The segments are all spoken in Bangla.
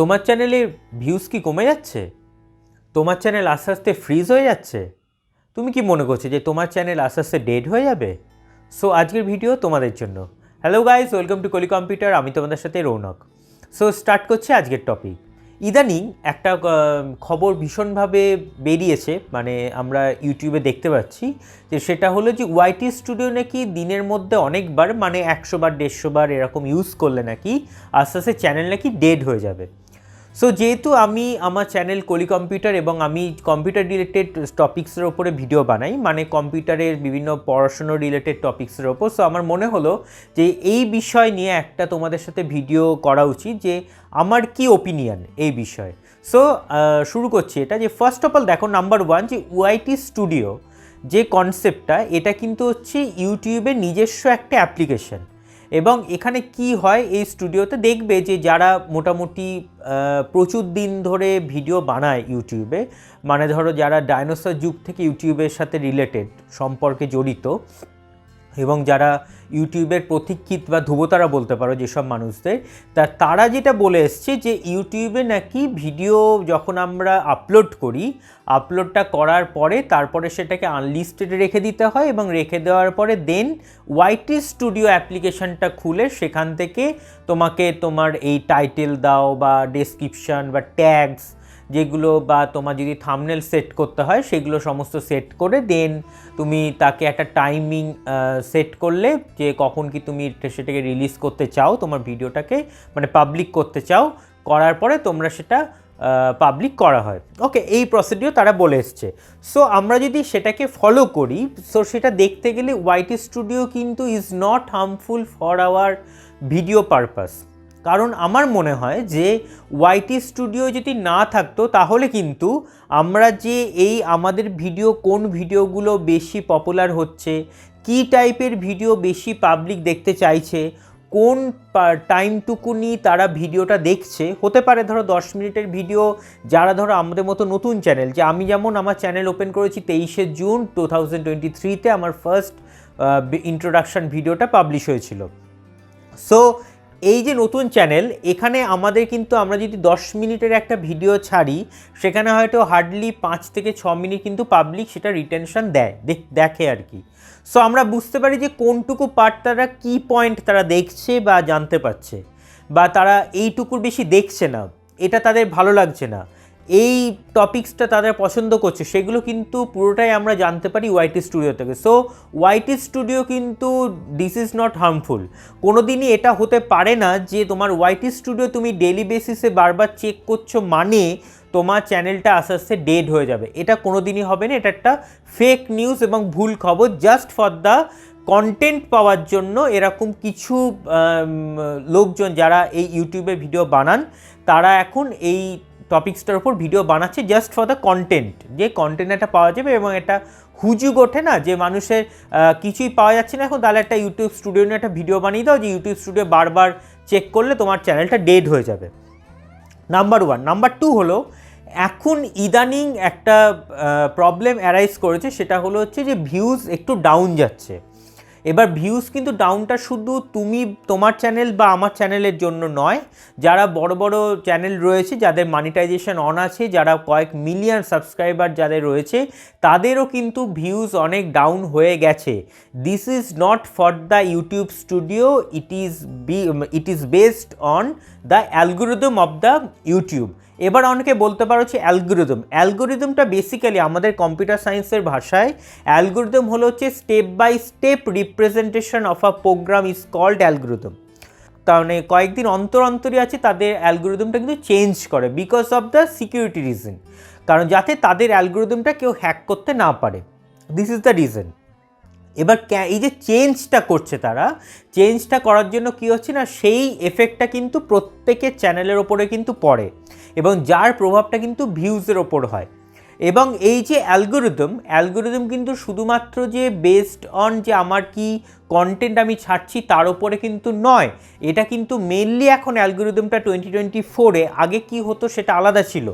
তোমার চ্যানেলের ভিউজ কি কমে যাচ্ছে? তোমার চ্যানেল আস্তে আস্তে ফ্রিজ হয়ে যাচ্ছে? তুমি কি মনে করছ যে তোমার চ্যানেল আস্তে আস্তে ডেড হয়ে যাবে? সো আজকের ভিডিও তোমাদের জন্য। Hello guys welcome to Koli computer আমি তোমাদের সাথে রৌনক। সো স্টার্ট করছি আজকের টপিক ইদানিং একটা খবর ভীষণভাবে বেরিয়েছে মানে আমরা ইউটিউবে দেখতে পাচ্ছি, যে সেটা হলো যে ওয়াইটি স্টুডিও নাকি দিনের মধ্যে অনেকবার মানে একশো বার, দেড়শো বার এরকম ইউজ করলে নাকি আস্তে আস্তে চ্যানেল নাকি ডেড হয়ে যাবে। সো যেহেতু আমি আমার চ্যানেল কলি কম্পিউটার এবং আমি কম্পিউটার রিলেটেড টপিক্সের ওপরে ভিডিও বানাই মানে কম্পিউটারের বিভিন্ন পড়াশুনো রিলেটেড টপিক্সের ওপর সো আমার মনে হলো যে এই বিষয় নিয়ে একটা তোমাদের সাথে ভিডিও করা উচিত যে আমার কি ওপিনিয়ন এই বিষয়ে। সো শুরু করছি এটা যে ফার্স্ট অফ অল দেখো নাম্বার ওয়ান যে ওয়াইটি স্টুডিও যে কনসেপ্টটা এটা কিন্তু হচ্ছে ইউটিউবের নিজস্ব একটা অ্যাপ্লিকেশন এবং এখানে কি হয় এই স্টুডিওতে দেখবে যে যারা মোটামুটি প্রচুর দিন ধরে ভিডিও বানায় ইউটিউবে মানে ধরো যারা ডাইনোসর যুগ থেকে ইউটিউবের সাথে রিলেটেড সম্পর্কে জড়িত এবং যারা ইউটিউবের প্রতীক্ষিত বা ধ্রুবতারা বলতে পারো যেসব মানুষদের, তা তারা যেটা বলে এসছে যে ইউটিউবে নাকি ভিডিও যখন আমরা আপলোড করি, আপলোডটা করার পরে তারপরে সেটাকে আনলিস্টেড রেখে দিতে হয় এবং রেখে দেওয়ার পরে দেন ওয়াইটি স্টুডিও অ্যাপ্লিকেশনটা খুলে সেখান থেকে তোমাকে তোমার এই টাইটেল দাও বা ডেসক্রিপশন বা ট্যাগস যেগুলো বা তোমার যদি থামনেল সেট করতে হয়, সেগুলো সমস্ত সেট করে দেন তুমি তাকে একটা টাইমিং সেট করলে যে কখন কি তুমি সেটাকে রিলিজ করতে চাও, তোমার ভিডিওটাকে মানে পাবলিক করতে চাও, করার পরে তোমরা সেটা পাবলিক করা হয়। ওকে এই প্রসিডিও তারা বলে এসছে। সো আমরা যদি সেটাকে ফলো করি সো সেটা দেখতে গেলে ওয়াইটি স্টুডিও কিন্তু is not harmful for our video purpose কারণ আমার মনে হয় যে ওয়াইটি স্টুডিও যদি না থাকতো, তাহলে কিন্তু আমরা যে এই আমাদের ভিডিও কোন ভিডিওগুলো বেশি পপুলার হচ্ছে, কী টাইপের ভিডিও বেশি পাবলিক দেখতে চাইছে, কোন টাইমটুকুনি তারা ভিডিওটা দেখছে, হতে পারে ধরো দশ মিনিটের ভিডিও যারা ধরো আমাদের মতো নতুন চ্যানেল যে আমি যেমন আমার চ্যানেল ওপেন করেছি তেইশে জুন টু থাউজেন্ড টোয়েন্টি থ্রিতে আমার ফার্স্ট ইন্ট্রোডাকশন ভিডিওটা পাবলিশ হয়েছিল। সো এই যে নতুন চ্যানেল এখানে আমাদের কিন্তু আমরা যদি দশ মিনিটের একটা ভিডিও ছাড়ি, সেখানে হয়তো হার্ডলি পাঁচ থেকে ছ মিনিট কিন্তু পাবলিক সেটা রিটেনশন দেয় দেখ- দেখে আর কি। সো আমরা বুঝতে পারি যে কোনটুকু পার্ট তারা কী পয়েন্ট তারা দেখছে বা জানতে পারছে, বা তারা এইটুকুর বেশি দেখছে না, এটা তাদের ভালো লাগছে না। এই টপিক্সটা তাদের পছন্দ করছে, সেগুলো কিন্তু পুরোটাই আমরা জানতে পারি ওয়াইটি স্টুডিও থেকে। সো ওয়াইটি স্টুডিও কিন্তু দিস ইজ নট হার্মফুল কোনো দিনই এটা হতে পারে না যে তোমার ওয়াইটি স্টুডিও তুমি ডেলি বেসিসে বারবার চেক করছ মানে তোমার চ্যানেলটা আস্তে আস্তে ডেড হয়ে যাবে। এটা কোনো দিনই হবে না, এটা একটা ফেক নিউজ এবং ভুল খবর জাস্ট ফর দ্য কন্টেন্ট পাওয়ার জন্য এরকম কিছু লোকজন যারা এই ইউটিউবে ভিডিও বানান, তারা এখন এই টপিক্সটার উপর ভিডিও বানাচ্ছে জাস্ট ফর দ্য কন্টেন্ট যে কন্টেন্ট একটা পাওয়া যাবে এবং এটা হুজুগ ওঠে না, যে মানুষের কিছুই পাওয়া যাচ্ছে না। এখন তাহলে একটা ইউটিউব স্টুডিও নিয়ে একটা ভিডিও বানিয়ে দাও, যে ইউটিউব স্টুডিও বারবার চেক করলে তোমার চ্যানেলটা ডেড হয়ে যাবে। নাম্বার ওয়ান নাম্বার টু হলো, এখন ইদানিং একটা প্রবলেম অ্যারাইজ করেছে, সেটা হলো হচ্ছে যে ভিউজ একটু ডাউন যাচ্ছে। এবার ভিউজ কিন্তু ডাউনটা শুধু তুমি তোমার চ্যানেল বা আমার চ্যানেলের জন্য নয়, যারা বড় বড় চ্যানেল রয়েছে, যাদের মানিটাইজেশন অন আছে, যারা কয়েক মিলিয়ন সাবস্ক্রাইবার যাদের রয়েছে, তাদেরও কিন্তু ভিউজ অনেক ডাউন হয়ে গেছে। This is not for the YouTube studio it is be it is based on the algorithm of the YouTube এবার অনেকে বলতে পারো হচ্ছে অ্যালগোরিদম। অ্যালগোরিদমটা বেসিক্যালি আমাদের কম্পিউটার সায়েন্সের ভাষায় অ্যালগোরিদম হলো হচ্ছে step by step representation of a program is called algorithm. তার মানে কয়েকদিন অন্তর অন্তরই আছে, তাদের অ্যালগোরিদমটা কিন্তু চেঞ্জ করে because of the security reason কারণ যাতে তাদের অ্যালগোরিদমটা কেউ হ্যাক করতে না পারে। দিস ইজ দ্য রিজন এবার এই যে চেঞ্জটা করছে তারা চেঞ্জটা করার জন্য কি হচ্ছে না, সেই এফেক্টটা কিন্তু প্রত্যেকের চ্যানেলের ওপরে কিন্তু পড়ে এবং যার প্রভাবটা কিন্তু ভিউজের ওপর হয়। এবং এই যে অ্যালগোরিদম অ্যালগোরিদম কিন্তু শুধুমাত্র যে বেসড অন যে আমার কি কন্টেন্ট আমি ছাড়ছি তার উপরে কিন্তু নয়। এটা কিন্তু মেনলি এখন অ্যালগোরিদমটা টোয়েন্টি টোয়েন্টি ফোরে আগে কি হতো সেটা আলাদা ছিল।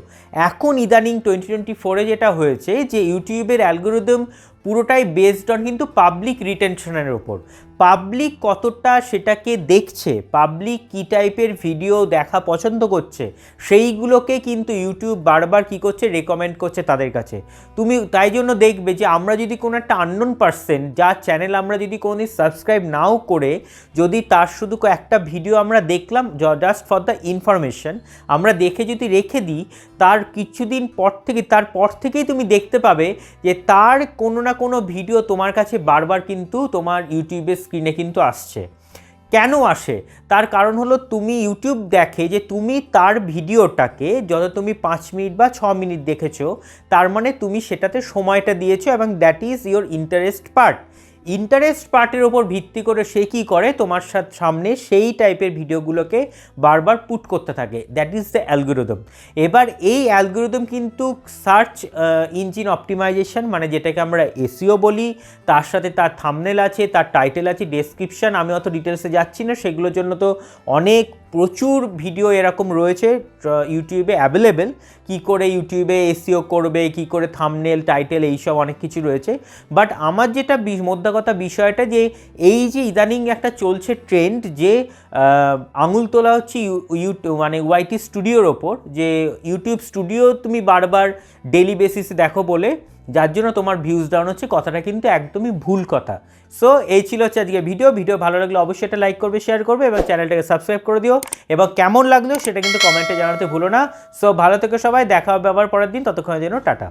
এখন ইদানিং টোয়েন্টি টোয়েন্টি ফোরে যেটা হয়েছে যে ইউটিউবের অ্যালগোরিদম পুরোটাই বেসড অন কিন্তু পাবলিক রিটেনশনের ওপর পাবলিক কতটা সেটাকে দেখছে পাবলিক কী টাইপের ভিডিও দেখা পছন্দ করছে, সেইগুলোকে কিন্তু ইউটিউব বারবার কি করছে রেকমেন্ড করছে তাদের কাছে। তুমি তাই জন্য দেখবে যে আমরা যদি কোনো একটা আননোন পার্সন যার চ্যানেল আমরা যদি কোনো সাবস্ক্রাইব নাও করে যদি তার শুধু একটা ভিডিও আমরা দেখলাম জাস্ট ফর দ্য ইনফরমেশন আমরা দেখে যদি রেখে দিই, তার কিছুদিন পর থেকে তারপর থেকেই তুমি দেখতে পাবে যে তার কোনো না কোনো ভিডিও তোমার কাছে বারবার কিন্তু তোমার ইউটিউবের স্ক্রিনে কিন্তু আসছে। কেন আসে? তার কারণ হলো তুমি ইউটিউব দেখে যে তুমি তার ভিডিওটাকে যত তুমি পাঁচ মিনিট বা ছ মিনিট দেখেছ, তার মানে তুমি সেটাতে সময়টা দিয়েছ এবং that is your interest part interest পার্টের ওপর ভিত্তি করে সে কী করে, তোমার সাথে, সামনে সেই টাইপের ভিডিওগুলোকে বারবার পুট করতে থাকে। দ্যাট ইজ দ্য অ্যালগোরিদম এবার এই অ্যালগোরিদম কিন্তু সার্চ ইঞ্জিন অপটিমাইজেশন মানে যেটাকে আমরা এসিও বলি, তার সাথে তার থামনেল আছে, তার টাইটেল আছে ডেসক্রিপশন আমি অত ডিটেলসে যাচ্ছি না, সেগুলোর জন্য তো অনেক প্রচুর ভিডিও এরকম রয়েছে ইউটিউবে অ্যাভেলেবেল কি করে ইউটিউবে এসিও করবে, কি করে থামনেল টাইটেল এইসব অনেক কিছু রয়েছে। বাট আমার যেটা কথা বিষয়টা যে, এই যে ইদানিং একটা চলছে ট্রেন্ড যে আঙুল তোলা হচ্ছে ইউটিউব মানে ওয়াইটি স্টুডিওর ওপর, যে ইউটিউব স্টুডিও তুমি বারবার ডেলি বেসিসে দেখো বলে যার জন্য তোমার ভিউজ ডাউন হচ্ছে, কথাটা কিন্তু একদমই ভুল কথা। সো এই ছিল হচ্ছে আজকে ভিডিও ভিডিও ভালো লাগলে অবশ্যই এটা লাইক করবে শেয়ার করবে এবং চ্যানেলটাকে সাবস্ক্রাইব করে দিও। এবং কেমন লাগল সেটা কিন্তু কমেন্টে জানাতে ভুলো না। সো ভালো থেকে সবাই, দেখা হবে আবার পরের দিন। ততক্ষণের জন্য টাটা।